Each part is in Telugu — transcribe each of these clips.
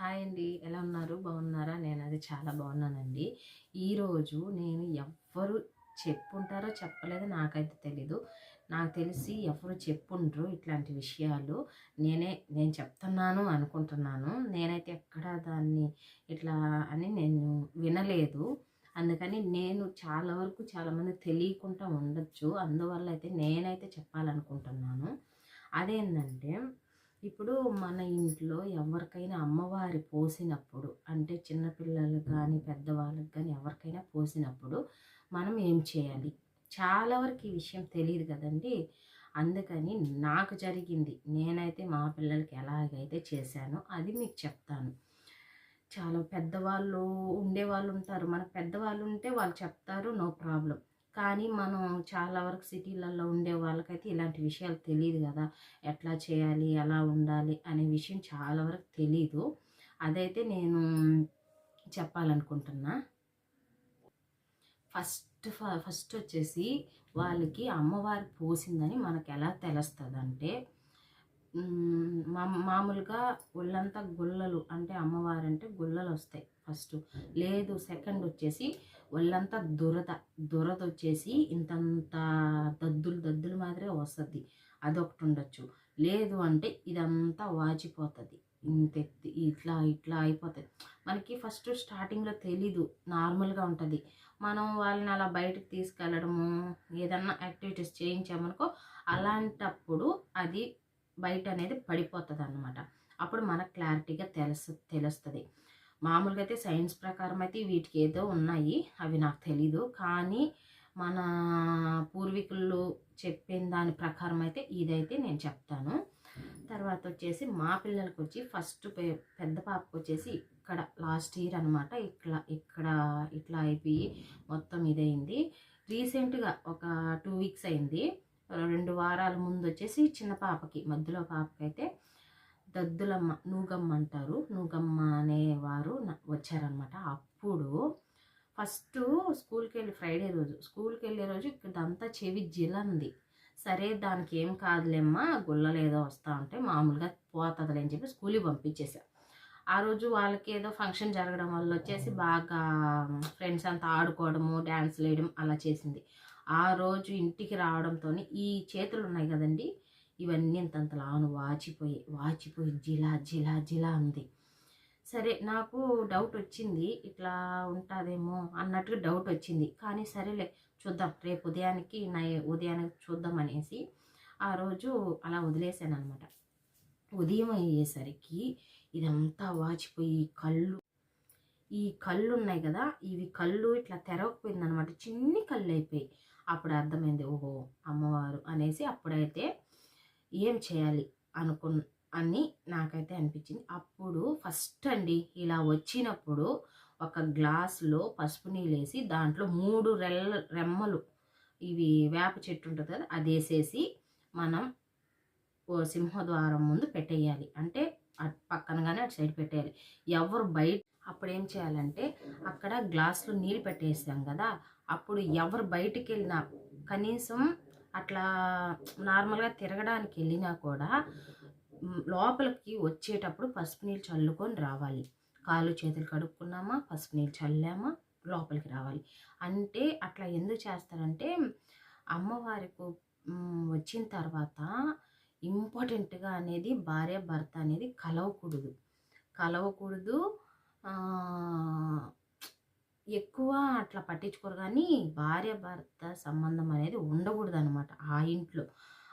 హాయ్ అండి. ఎలా ఉన్నారు? బాగున్నారా? నేను అది చాలా బాగున్నానండి. ఈరోజు నేను ఎవ్వరు చెప్పుంటారో చెప్పలేదో నాకైతే తెలీదు. నాకు తెలిసి ఎవరు చెప్పుండ్రు ఇట్లాంటి విషయాలు. నేనే నేను చెప్తున్నాను అనుకుంటున్నాను. నేనైతే ఎక్కడ దాన్ని ఇట్లా అని నేను వినలేదు. అందుకని నేను చాలా వరకు చాలామంది తెలియకుండా ఉండొచ్చు. అందువల్ల అయితే నేనైతే చెప్పాలనుకుంటున్నాను. అదేంటంటే ఇప్పుడు మన ఇంట్లో ఎవరికైనా అమ్మవారి పోసినప్పుడు అంటే చిన్నపిల్లలు కానీ పెద్దవాళ్ళకి కానీ ఎవరికైనా పోసినప్పుడు మనం ఏం చేయాలి? చాలా వరకు ఈ విషయం తెలియదు కదండి. అందుకని నాకు జరిగింది. నేనైతే మా పిల్లలకి ఎలాగైతే చేశానో అది మీకు చెప్తాను. చాలా పెద్దవాళ్ళు ఉండేవాళ్ళు ఉంటారు. మన పెద్దవాళ్ళు ఉంటే వాళ్ళు చెప్తారు నో ప్రాబ్లం. కానీ మనం చాలా వరకు సిటీలలో ఉండే వాళ్ళకైతే ఇలాంటి విషయాలు తెలియదు కదా. ఎట్లా చేయాలి ఎలా ఉండాలి అనే విషయం చాలా వరకు తెలీదు. అదైతే నేను చెప్పాలనుకుంటున్నా. ఫస్ట్ ఫస్ట్ వచ్చేసి వాళ్ళకి అమ్మవారి పోసిందని మనకు ఎలా తెలుస్తుంది అంటే మా మామూలుగా ఒళ్ళంతా గుల్లలు అంటే అమ్మవారంటే గుల్లలు వస్తాయి ఫస్ట్. లేదు సెకండ్ వచ్చేసి ఒళ్ళంతా దురద దురద వచ్చేసి ఇంతంత దద్దులు దద్దులు మాదిరే వస్తుంది. అదొకటి ఉండొచ్చు లేదు అంటే ఇదంతా వాచిపోతుంది. ఇంత ఇట్లా ఇట్లా అయిపోతుంది. మనకి ఫస్ట్ స్టార్టింగ్లో తెలీదు నార్మల్గా ఉంటుంది. మనం వాళ్ళని అలా బయటకు తీసుకెళ్ళడము ఏదన్నా యాక్టివిటీస్ చేయించామనుకో అలాంటప్పుడు అది బయట అనేది పడిపోతుంది అన్నమాట అప్పుడు మనకు క్లారిటీగా తెలుసు తెలుస్తుంది. మామూలుగా అయితే సైన్స్ ప్రకారం అయితే వీటికి ఏదో ఉన్నాయి అవి నాకు తెలీదు. కానీ మన పూర్వీకులు చెప్పిన దాని ప్రకారం అయితే ఇదైతే నేను చెప్తాను. తర్వాత వచ్చేసి మా పిల్లలకి వచ్చి ఫస్ట్ పెద్ద పాపకు వచ్చేసి ఇక్కడ లాస్ట్ ఇయర్ అనమాట ఇట్లా ఇక్కడ ఇట్లా అయిపోయి మొత్తం ఇదైంది రీసెంట్గా ఒక టూ వీక్స్ అయింది. రెండు వారాల ముందు వచ్చేసి చిన్న పాపకి మధ్యలో పాపకి అయితే దద్దులమ్మ నూగమ్మ అంటారు. నూగమ్మ అనేవారు వచ్చారనమాట అప్పుడు ఫస్ట్ స్కూల్కి వెళ్ళి ఫ్రైడే రోజు స్కూల్కి వెళ్ళే రోజు ఇక్కడంతా చెవి జిలంది. సరే దానికి ఏం కాదులేమ్మా గుల్లలు ఏదో వస్తా ఉంటే మామూలుగా పోతుందిలే అని చెప్పి స్కూల్కి పంపించేసా ఆ రోజు వాళ్ళకి ఏదో ఫంక్షన్ జరగడం వల్ల వచ్చేసి బాగా ఫ్రెండ్స్ అంతా ఆడుకోవడము డ్యాన్స్ వేయడం అలా చేసింది. ఆ రోజు ఇంటికి రావడంతో ఈ చేతులు ఉన్నాయి కదండి. ఇవన్నీ ఇంతంతలాను వాచిపోయి వాచిపోయి జిలా జిలా జిలా ఉంది సరే నాకు డౌట్ వచ్చింది. ఇట్లా ఉంటుందేమో అన్నట్టుగా డౌట్ వచ్చింది. కానీ సరేలే చూద్దాం. రేపు ఉదయానికి నా ఉదయానికి చూద్దాం అనేసి ఆ రోజు అలా వదిలేసాను అనమాట ఉదయం అయ్యేసరికి ఇదంతా వాచిపోయి కళ్ళు ఈ కళ్ళు ఉన్నాయి కదా. ఇవి కళ్ళు ఇట్లా తెరవకపోయింది అనమాట చిన్ని కళ్ళు అయిపోయి అప్పుడు అర్థమైంది ఓహో అమ్మవారు అనేసి అప్పుడైతే ఏం చేయాలి అనుకు అని నాకైతే అనిపించింది. అప్పుడు ఫస్ట్ అండి ఇలా వచ్చినప్పుడు ఒక గ్లాసులో పసుపు నీళ్ళేసి దాంట్లో మూడు రెల్ల రెమ్మలు ఇవి వేప చెట్టు ఉంటుంది కదా అది వేసేసి మనం ఓ సింహద్వారం ముందు పెట్టేయాలి. అంటే అటు పక్కనగానే అటు సైడ్ పెట్టేయాలి. ఎవరు బయట అప్పుడు ఏం చేయాలంటే అక్కడ గ్లాసులో నీళ్ళు పెట్టేసాం కదా అప్పుడు ఎవరు బయటికి వెళ్ళినా కనీసం అట్లా నార్మల్గా తిరగడానికి వెళ్ళినా కూడా లోపలికి వచ్చేటప్పుడు పసుపు నీళ్ళు చల్లుకొని రావాలి. కాళ్ళు చేతులు కడుక్కున్నామా పసుపు నీళ్ళు చల్లామా లోపలికి రావాలి. అంటే అట్లా ఎందుకు చేస్తారంటే అమ్మవారికి వచ్చిన తర్వాత ఇంపార్టెంట్గా అనేది భార్య భర్త అనేది కలవకూడదు. కలవకూడదు. ఎక్కువ అట్లా పట్టించుకోరు కానీ భార్య భర్త సంబంధం అనేది ఉండకూడదు అనమాట ఆ ఇంట్లో.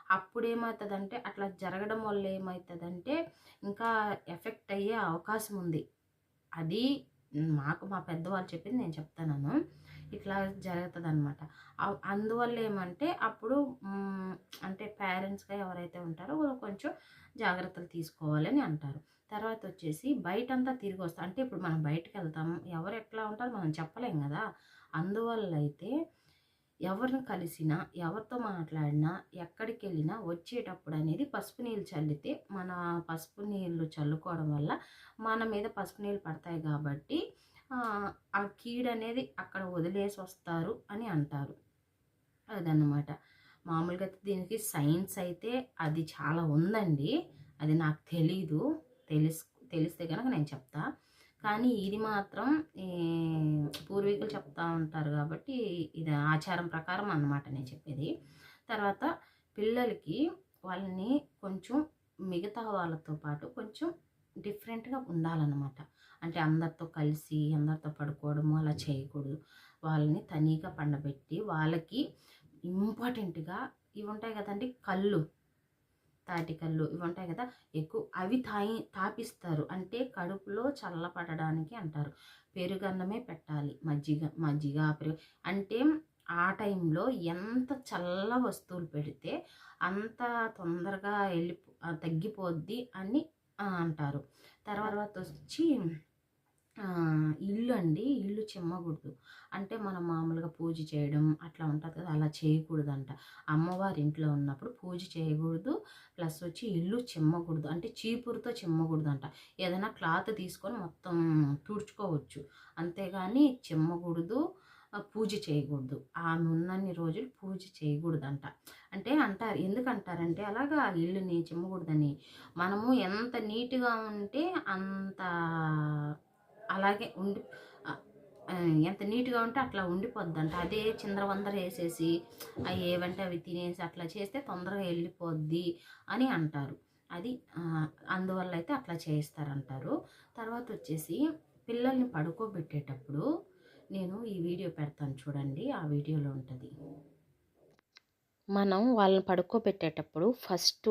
అప్పుడు ఏమవుతుందంటే అట్లా జరగడం వల్ల ఏమవుతుందంటే ఇంకా ఎఫెక్ట్ అయ్యే అవకాశం ఉంది. అది మాకు మా పెద్దవాళ్ళు చెప్పింది నేను చెప్తాను ఇట్లా జరుగుతుంది అనమాట అందువల్ల ఏమంటే అప్పుడు అంటే పేరెంట్స్గా ఎవరైతే ఉంటారో కొంచెం జాగ్రత్తలు తీసుకోవాలని అంటారు. తర్వాత వచ్చేసి బయటంతా తిరిగి వస్తాం అంటే ఇప్పుడు మనం బయటకు వెళ్తాం ఎవరు ఎట్లా ఉంటారో మనం చెప్పలేం కదా. అందువల్ల అయితే ఎవరిని కలిసినా ఎవరితో మాట్లాడినా ఎక్కడికి వెళ్ళినా వచ్చేటప్పుడు అనేది పసుపు నీళ్ళు చల్లితే మన పసుపు నీళ్ళు చల్లుకోవడం వల్ల మన మీద పసుపు నీళ్ళు పడతాయి కాబట్టి ఆ కీడు అనేది అక్కడ వదిలేసి వస్తారు అని అంటారు. అదన్నమాట. మామూలుగా దీనికి సైన్స్ అయితే అది చాలా ఉందండి. అది నాకు తెలీదు. తెలుసు తెలిస్తే కనుక నేను చెప్తా. కానీ ఇది మాత్రం ఈ పూర్వీకులు చెప్తా ఉంటారు కాబట్టి ఇది ఆచారం ప్రకారం అన్నమాట నేను చెప్పేది. తర్వాత పిల్లలకి వాళ్ళని కొంచెం మిగతా వాళ్ళతో పాటు కొంచెం డిఫరెంట్గా ఉండాలన్నమాట. అంటే అందరితో కలిసి అందరితో పడుకోవడము అలా చేయకూడదు. వాళ్ళని తనీగా పండబెట్టి వాళ్ళకి ఇంపార్టెంట్గా ఇవి ఉంటాయి కదండి కళ్ళు. తాటికల్లు ఇవి ఉంటాయి కదా ఎక్కువ అవి తాయి తాపిస్తారు. అంటే కడుపులో చల్లపడడానికి అంటారు. పెరుగన్నమే పెట్టాలి మజ్జిగ మజ్జిగ పెరుగు. అంటే ఆ టైంలో ఎంత చల్ల వస్తువులు పెడితే అంత తొందరగా వెళ్ళి తగ్గిపోద్ది అని అంటారు. తర్వాత వచ్చి ఇల్లు అండి ఇల్లు చిమ్మకూడదు. అంటే మనం మామూలుగా పూజ చేయడం అట్లా ఉంటుంది కదా అలా చేయకూడదంట. అమ్మవారి ఇంట్లో ఉన్నప్పుడు పూజ చేయకూడదు. ప్లస్ వచ్చి ఇల్లు చిమ్మకూడదు. అంటే చీపురుతో చిమ్మకూడదంట. అంట ఏదైనా క్లాత్ తీసుకొని మొత్తం తుడుచుకోవచ్చు. అంతేగాని చిమ్మకూడదు పూజ చేయకూడదు. ఆమె ఉన్నన్ని రోజులు పూజ చేయకూడదంట. అంటే అంటారు ఎందుకంటారంటే అలాగా ఇల్లుని చిమ్మకూడదని మనము ఎంత నీట్గా ఉంటే అంత అలాగే ఉండి ఎంత నీట్గా ఉంటే అట్లా ఉండిపోద్దంట. అదే చిందరవందర వేసేసి అవి ఏవంటే అవి తినేసి అట్లా చేస్తే తొందరగా వెళ్ళిపోద్ది అని అంటారు. అది అందువల్ల అయితే అట్లా చేయిస్తారంటారు తర్వాత వచ్చేసి పిల్లల్ని పడుకోబెట్టేటప్పుడు నేను ఈ వీడియో పెడతాను చూడండి. ఆ వీడియోలో ఉంటుంది. మనం వాళ్ళని పడుకోబెట్టేటప్పుడు ఫస్ట్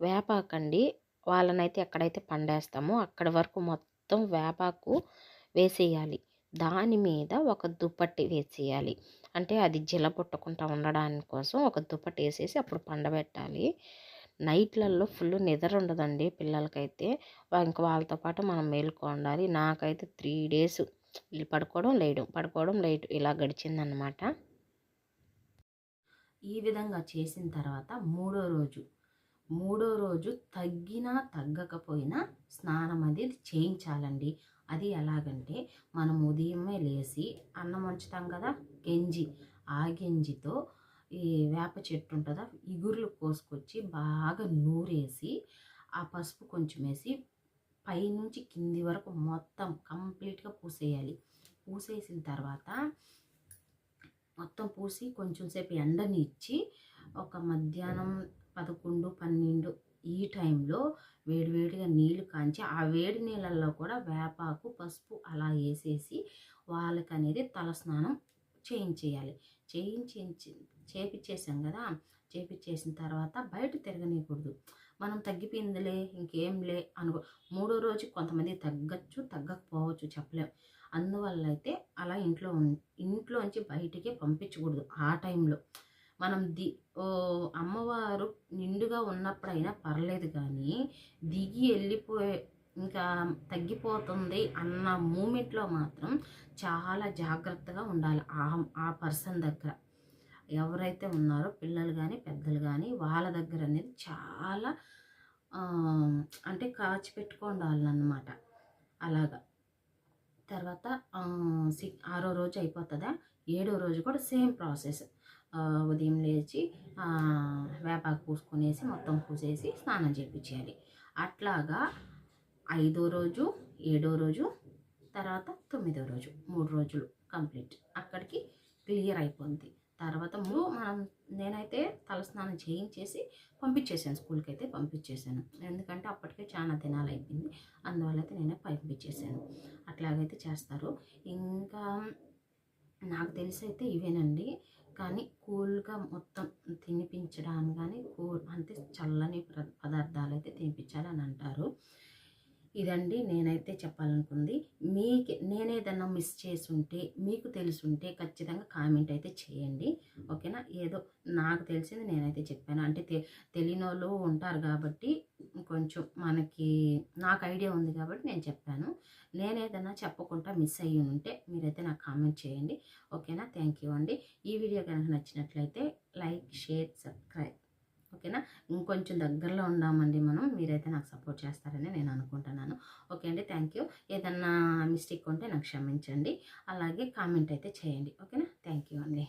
వేపాకండి. వాళ్ళనైతే ఎక్కడైతే పండేస్తామో అక్కడ వరకు మొత్తం మొత్తం వేపాకు వేసేయాలి. దాని మీద ఒక దుప్పటి వేసేయాలి. అంటే అది జిల పుట్టకుండా ఉండడానికి కోసం ఒక దుప్పటి వేసేసి అప్పుడు పండబెట్టాలి నైట్లలో ఫుల్ నిద్ర ఉండదండి పిల్లలకైతే. ఇంకా వాళ్ళతో పాటు మనం మేలుకో ఉండాలి. నాకైతే త్రీ డేస్ పడుకోవడం లేయడం పడుకోవడం లేట్. ఇలా గడిచిందనమాట ఈ విధంగా చేసిన తర్వాత మూడో రోజు మూడో రోజు తగ్గినా తగ్గకపోయినా స్నానం అనేది చేయించాలండి. అది ఎలాగంటే మనం ఉదయమే లేచి అన్నం వంచుతాం కదా గెంజి. ఆ గెంజితో ఈ వేప చెట్టు ఉంటుందా ఇగుర్లు కోసుకొచ్చి బాగా నూరేసి ఆ పసుపు కొంచెం వేసి పైనుంచి కింది వరకు మొత్తం కంప్లీట్గా పూసేయాలి. పూసేసిన తర్వాత మొత్తం పూసి కొంచెం సేపు ఎండని ఇచ్చి ఒక మధ్యాహ్నం పదకొండు పన్నెండు ఈ టైంలో వేడివేడిగా నీళ్ళు కాంచి ఆ వేడి నీళ్ళల్లో కూడా వేపాకు పసుపు అలా వేసేసి వాళ్ళకి అనేది తలస్నానం చేయించేయాలి. చేయించి చేపించేసాం కదా! చేపించేసిన తర్వాత బయట తిరగనీయకూడదు. మనం తగ్గిపోయిందిలే ఇంకేంలే అనుకో మూడో రోజు కొంతమంది తగ్గచ్చు తగ్గకపోవచ్చు చెప్పలేం. అందువల్ల అయితే అలా ఇంట్లో ఇంట్లోంచి బయటికి పంపించకూడదు ఆ టైంలో. మనం ది అమ్మవారు నిండుగా ఉన్నప్పుడైనా పర్లేదు కానీ దిగి వెళ్ళిపోయే ఇంకా తగ్గిపోతుంది అన్న మూమెంట్లో మాత్రం చాలా జాగ్రత్తగా ఉండాలి ఆ ఆ పర్సన్ దగ్గర. ఎవరైతే ఉన్నారో పిల్లలు కానీ పెద్దలు కానీ వాళ్ళ దగ్గర అనేది చాలా అంటే కాచి పెట్టుకోండాలన్నమాట. అలాగా. తర్వాత ఆరో రోజు అయిపోతుందా? ఏడో రోజు కూడా సేమ్ ప్రాసెస్. ఉదయం లేచి వేపాకు పూసుకునేసి మొత్తం పూసేసి స్నానం చేయించేయాలి అట్లాగా ఐదో రోజు ఏడో రోజు తర్వాత తొమ్మిదో రోజు మూడు రోజులు కంప్లీట్. అక్కడికి క్లియర్ అయిపోయింది తర్వాత మూడు మనం నేనైతే తలస్నానం చేయించేసి పంపించేసాను స్కూల్కి అయితే పంపించేశాను. ఎందుకంటే అప్పటికే చాలా దినాలు అయిపోయింది. అందువల్ల అయితే నేనే పంపించేసాను అట్లాగైతే చేస్తారు. ఇంకా నాకు తెలిసి అయితే ఇవేనండి. కానీ కూల్గా మొత్తం తినిపించడానికి కానీ కూల్ అంటే చల్లని పదార్థాలు అయితే తినిపించాలని అంటారు. ఇదండి నేనైతే చెప్పాలనుకుంది. మీకు నేనేదన్నా మిస్ చేసుంటే మీకు తెలుసుంటే ఖచ్చితంగా కామెంట్ అయితే చేయండి. ఓకేనా? ఏదో నాకు తెలిసింది నేనైతే చెప్పాను. అంటే తె తెలియని వాళ్ళు ఉంటారు కాబట్టి కొంచెం మనకి నాకు ఐడియా ఉంది కాబట్టి నేను చెప్పాను. నేనేదన్నా చెప్పకుండా మిస్ అయ్యి ఉంటే మీరైతే నాకు కామెంట్ చేయండి. ఓకేనా? థ్యాంక్ యూ అండి. ఈ వీడియో కనుక నచ్చినట్లయితే లైక్ షేర్ సబ్స్క్రైబ్. ఓకేనా? ఇంకొంచెం దగ్గరలో ఉన్నామండి మనం. మీరైతే నాకు సపోర్ట్ చేస్తారని నేను అనుకుంటున్నాను. ఓకే అండి థ్యాంక్ యూ. ఏదన్నా మిస్టేక్ ఉంటే నాకు క్షమించండి. అలాగే కామెంట్ అయితే చేయండి. ఓకేనా? థ్యాంక్ యూ అండి.